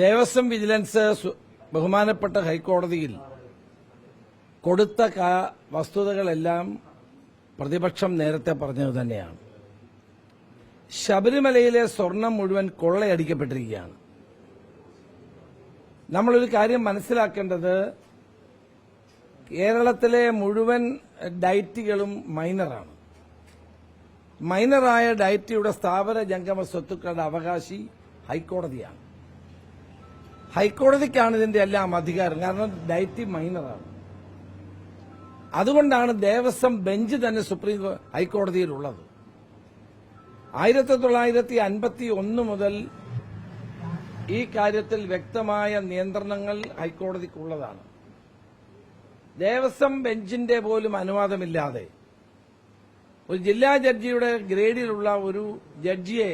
Devaswom vigilance ബഹുമാനപ്പെട്ട ഹൈക്കോടതിയിൽ കൊടുത്ത വസ്തുതകളെല്ലാം പ്രതിപക്ഷം നേരത്തെ പറഞ്ഞത് തന്നെയാണ്. ശബരിമലയിലെ സ്വർണം മുഴുവൻ കൊള്ളയടിക്കപ്പെട്ടിരിക്കുകയാണ്. നമ്മളൊരു കാര്യം മനസ്സിലാക്കേണ്ടത് കേരളത്തിലെ മുഴുവൻ ഡയറ്റുകളും മൈനറാണ്. മൈനറായ ഡയറ്റിയുടെ സ്ഥാപന ജംഗമ സ്വത്തുക്കളുടെ അവകാശി ഹൈക്കോടതിയാണ്. ഹൈക്കോടതിക്കാണ് ഇതിന്റെ എല്ലാം അധികാരം. കാരണം ഡയറ്റി മൈനറാണ്. അതുകൊണ്ടാണ് ദേവസ്വം ബെഞ്ച് തന്നെ സുപ്രീം ഹൈക്കോടതിയിലുള്ളത്. ആയിരത്തി തൊള്ളായിരത്തി അൻപത്തി ഒന്ന് മുതൽ ഈ കാര്യത്തിൽ വ്യക്തമായ നിയന്ത്രണങ്ങൾ ഹൈക്കോടതിക്കുള്ളതാണ്. ദേവസ്വം ബെഞ്ചിന്റെ പോലും അനുവാദമില്ലാതെ ഒരു ജില്ലാ ജഡ്ജിയുടെ ഗ്രേഡിലുള്ള ഒരു ജഡ്ജിയെ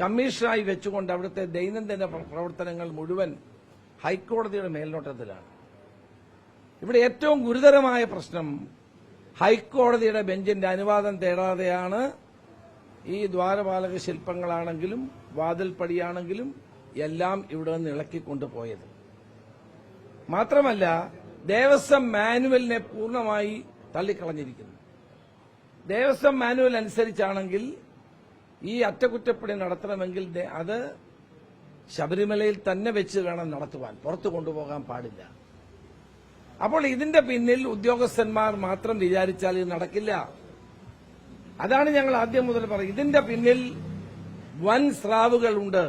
കമ്മീഷണറായി വെച്ചുകൊണ്ട് അവിടുത്തെ ദൈനംദിന പ്രവർത്തനങ്ങൾ മുഴുവൻ ഹൈക്കോടതിയുടെ മേൽനോട്ടത്തിലാണ്. ഇവിടെ ഏറ്റവും ഗുരുതരമായ പ്രശ്നം ഹൈക്കോടതിയുടെ ബെഞ്ചിന്റെ അനുവാദം തേടാതെയാണ് ഈ ദ്വാരപാലക ശില്പങ്ങളാണെങ്കിലും വാതിൽപ്പടിയാണെങ്കിലും എല്ലാം ഇവിടെ നിന്ന് ഇളക്കിക്കൊണ്ടുപോയത്. മാത്രമല്ല ദേവസ്വം മാനുവലിനെ പൂർണമായി തള്ളിക്കളഞ്ഞിരിക്കുന്നു. ദേവസ്വം മാനുവൽ അനുസരിച്ചാണെങ്കിൽ ഈ അറ്റകുറ്റപ്പണി നടത്തണമെങ്കിൽ അത് ശബരിമലയിൽ തന്നെ വെച്ച് വേണം നടത്തുവാൻ. പുറത്തു കൊണ്ടുപോകാൻ പാടില്ല. അപ്പോൾ ഇതിന്റെ പിന്നിൽ ഉദ്യോഗസ്ഥന്മാർ മാത്രം വിചാരിച്ചാൽ ഇത് നടക്കില്ല. അതാണ് ഞങ്ങൾ ആദ്യം മുതൽ പറയുന്നത്. ഇതിന്റെ പിന്നിൽ വൻ സ്രാവുകളുണ്ട്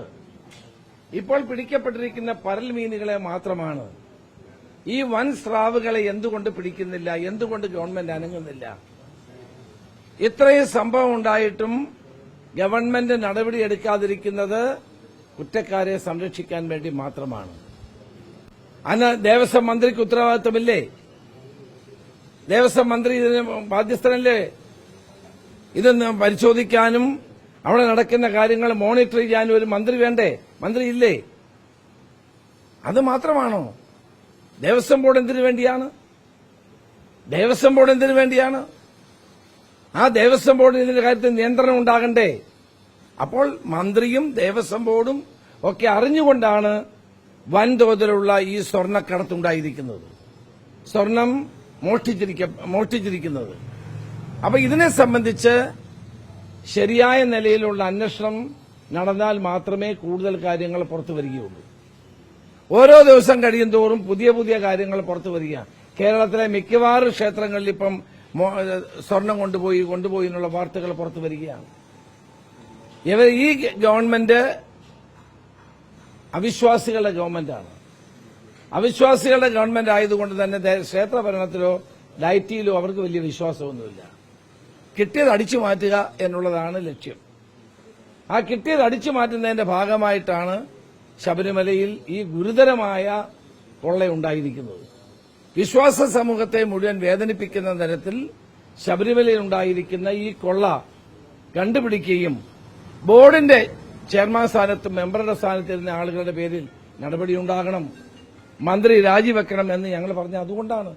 ഇപ്പോൾ പിടിക്കപ്പെട്ടിരിക്കുന്ന പരൽ മീനുകളെ മാത്രമാണ്. ഈ വൻ സ്രാവുകളെ എന്തുകൊണ്ട് പിടിക്കുന്നില്ല? എന്തുകൊണ്ട് ഗവൺമെന്റ് അനങ്ങുന്നില്ല? ഇത്രയും സംഭവം ഉണ്ടായിട്ടും ഗവൺമെന്റ് നടപടിയെടുക്കാതിരിക്കുന്നത് കുറ്റക്കാരെ സംരക്ഷിക്കാൻ വേണ്ടി മാത്രമാണ്. അന്ന് ദേവസ്വം മന്ത്രിക്ക് ഉത്തരവാദിത്തമില്ലേ ദേവസ്വം മന്ത്രി ഇതിന് ബാധ്യസ്ഥനല്ലേ? ഇത് പരിശോധിക്കാനും അവിടെ നടക്കുന്ന കാര്യങ്ങൾ മോണിറ്റർ ചെയ്യാനും ഒരു മന്ത്രി വേണ്ടേ? മന്ത്രി ഇല്ലേ? അത് മാത്രമാണോ? ദേവസ്വം ബോർഡ് എന്തിനു വേണ്ടിയാണ്? ദേവസ്വം ബോർഡ് എന്തിനു വേണ്ടിയാണ്? ആ ദേവസ്വം ബോർഡിന് ഇതിന്റെ കാര്യത്തിൽ നിയന്ത്രണം ഉണ്ടാകണ്ടേ? അപ്പോൾ മന്ത്രിയും ദേവസ്വം ബോർഡും ഒക്കെ അറിഞ്ഞുകൊണ്ടാണ് വൻതോതിലുള്ള ഈ സ്വർണക്കടത്തുണ്ടായിരിക്കുന്നത്. സ്വർണം മോഷ്ടിച്ചിരിക്ക മോഷ്ടിച്ചിരിക്കുന്നത്. അപ്പൊ ഇതിനെ സംബന്ധിച്ച് ശരിയായ നിലയിലുള്ള അന്വേഷണം നടന്നാൽ മാത്രമേ കൂടുതൽ കാര്യങ്ങൾ പുറത്തു വരികയുള്ളൂ. ഓരോ ദിവസം കഴിയും തോറും പുതിയ പുതിയ കാര്യങ്ങൾ പുറത്തു വരിക. കേരളത്തിലെ മിക്കവാറും ക്ഷേത്രങ്ങളിൽ ഇപ്പം സ്വർണം കൊണ്ടുപോയി കൊണ്ടുപോയി എന്നുള്ള വാർത്തകൾ പുറത്തു വരികയാണ്. ഈ ഗവൺമെന്റ് അവിശ്വാസികളുടെ ഗവൺമെന്റാണ്. അവിശ്വാസികളുടെ ഗവൺമെന്റ് ആയതുകൊണ്ട് തന്നെ ദേ- ക്ഷേത്ര ഭരണത്തിലോ ഡയറ്റിയിലോ അവർക്ക് വലിയ വിശ്വാസമൊന്നുമില്ല. കിട്ടിയത് അടിച്ചു മാറ്റുക എന്നുള്ളതാണ് ലക്ഷ്യം. ആ കിട്ടിയത് അടിച്ചു മാറ്റുന്നതിന്റെ ഭാഗമായിട്ടാണ് ശബരിമലയിൽ ഈ ഗുരുതരമായ കൊള്ളയുണ്ടായിരിക്കുന്നത് വിശ്വാസ സമൂഹത്തെ മുഴുവൻ വേദനിപ്പിക്കുന്ന തരത്തിൽ ശബരിമലയിൽ ഉണ്ടായിരിക്കുന്ന ഈ കൊള്ള കണ്ടുപിടിക്കുകയും ബോർഡിന്റെ ചെയർമാൻ സ്ഥാനത്തും മെമ്പറുടെ സ്ഥാനത്തിരുന്ന ആളുകളുടെ പേരിൽ നടപടിയുണ്ടാകണം. മന്ത്രി രാജിവെക്കണം എന്ന് ഞങ്ങൾ പറഞ്ഞ അതുകൊണ്ടാണ്.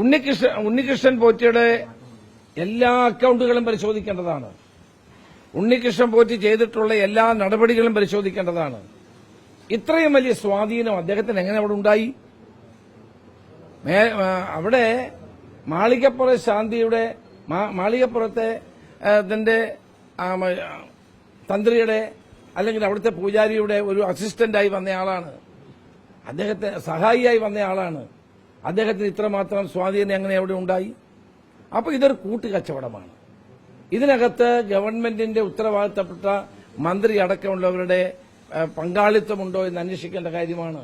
ഉണ്ണികൃഷ്ണൻ ഉണ്ണികൃഷ്ണൻ പോറ്റിയുടെ എല്ലാ അക്കൌണ്ടുകളും പരിശോധിക്കേണ്ടതാണ്. ഉണ്ണികൃഷ്ണൻ പോറ്റി ചെയ്തിട്ടുള്ള എല്ലാ നടപടികളും പരിശോധിക്കേണ്ടതാണ്. ഇത്രയും വലിയ സ്വാധീനം അദ്ദേഹത്തിന് എങ്ങനെ അവിടെ ഉണ്ടായി? അവിടെ മാളികപ്പുറ ശാന്തിയുടെ മാളികപ്പുറത്തെ ഇതിന്റെ തന്ത്രിയുടെ അല്ലെങ്കിൽ അവിടുത്തെ പൂജാരിയുടെ ഒരു അസിസ്റ്റന്റായി വന്നയാളാണ്. അദ്ദേഹത്തെ സഹായിയായി വന്നയാളാണ്. അദ്ദേഹത്തിന് ഇത്രമാത്രം സ്വാധീനം എങ്ങനെ അവിടെ ഉണ്ടായി? അപ്പൊ ഇതൊരു കൂട്ടുകച്ചവടമാണ്. ഇതിനകത്ത് ഗവൺമെന്റിന്റെ ഉത്തരവാദിത്തപ്പെട്ട മന്ത്രി അടക്കമുള്ളവരുടെ പങ്കാളിത്തമുണ്ടോ എന്ന് അന്വേഷിക്കേണ്ട കാര്യമാണ്.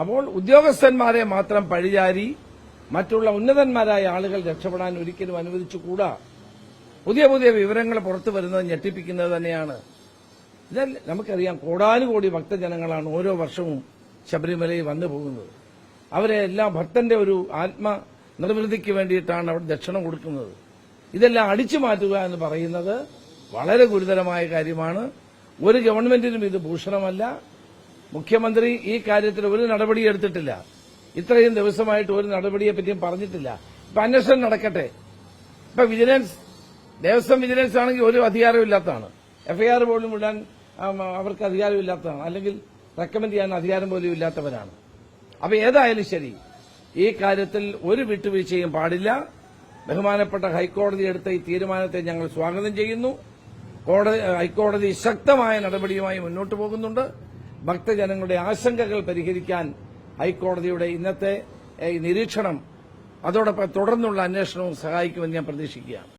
അപ്പോൾ ഉദ്യോഗസ്ഥന്മാരെ മാത്രം പഴിചാരി മറ്റുള്ള ഉന്നതന്മാരായ ആളുകൾ രക്ഷപ്പെടാൻ ഒരിക്കലും അനുവദിച്ചുകൂടാ. പുതിയ പുതിയ വിവരങ്ങൾ പുറത്തു വരുന്നത് ഞെട്ടിപ്പിക്കുന്നത് തന്നെയാണ്. ഇതല്ല നമുക്കറിയാം കോടാനുകോടി ഭക്തജനങ്ങളാണ് ഓരോ വർഷവും ശബരിമലയിൽ വന്നു പോകുന്നത്. അവരെ എല്ലാം ഭക്തന്റെ ഒരു ആത്മ നിർവൃതിക്ക് വേണ്ടിയിട്ടാണ് അവർ ദക്ഷിണം കൊടുക്കുന്നത്. ഇതെല്ലാം അടിച്ചു മാറ്റുക എന്ന് പറയുന്നത് വളരെ ഗുരുതരമായ കാര്യമാണ്. ഒരു ഗവൺമെന്റിനും ഇത് ഭൂഷണമല്ല. മുഖ്യമന്ത്രി ഈ കാര്യത്തിൽ ഒരു നടപടി എടുത്തിട്ടില്ല. ഇത്രയും ദിവസമായിട്ട് ഒരു നടപടിയെ പറ്റിയും പറഞ്ഞിട്ടില്ല. ഇപ്പൊ അന്വേഷണം നടക്കട്ടെ. ഇപ്പൊ വിജിലൻസ് ദേവസ്വം വിജിലൻസ് ആണെങ്കിൽ ഒരു അധികാരമില്ലാത്തതാണ് എഫ്ഐആർ പോലും ഇടാൻ അവർക്ക് അധികാരമില്ലാത്തതാണ് അല്ലെങ്കിൽ റെക്കമെൻഡ് ചെയ്യാൻ അധികാരം പോലും ഇല്ലാത്തവരാണ്. അപ്പൊ ഏതായാലും ശരി ഈ കാര്യത്തിൽ ഒരു വിട്ടുവീഴ്ചയും പാടില്ല. ബഹുമാനപ്പെട്ട ഹൈക്കോടതി എടുത്ത ഈ തീരുമാനത്തെ ഞങ്ങൾ സ്വാഗതം ചെയ്യുന്നു. കോടതി ഹൈക്കോടതി ശക്തമായ നടപടിയുമായി മുന്നോട്ട് പോകുന്നുണ്ട്. ഭക്തജനങ്ങളുടെ ആശങ്കകൾ പരിഹരിക്കാൻ ഹൈക്കോടതിയുടെ ഇന്നത്തെ നിരീക്ഷണം അതോടൊപ്പം തുടർന്നുള്ള അന്വേഷണവും സഹായിക്കുമെന്ന് ഞാൻ പ്രതീക്ഷിക്കുകയാണ്.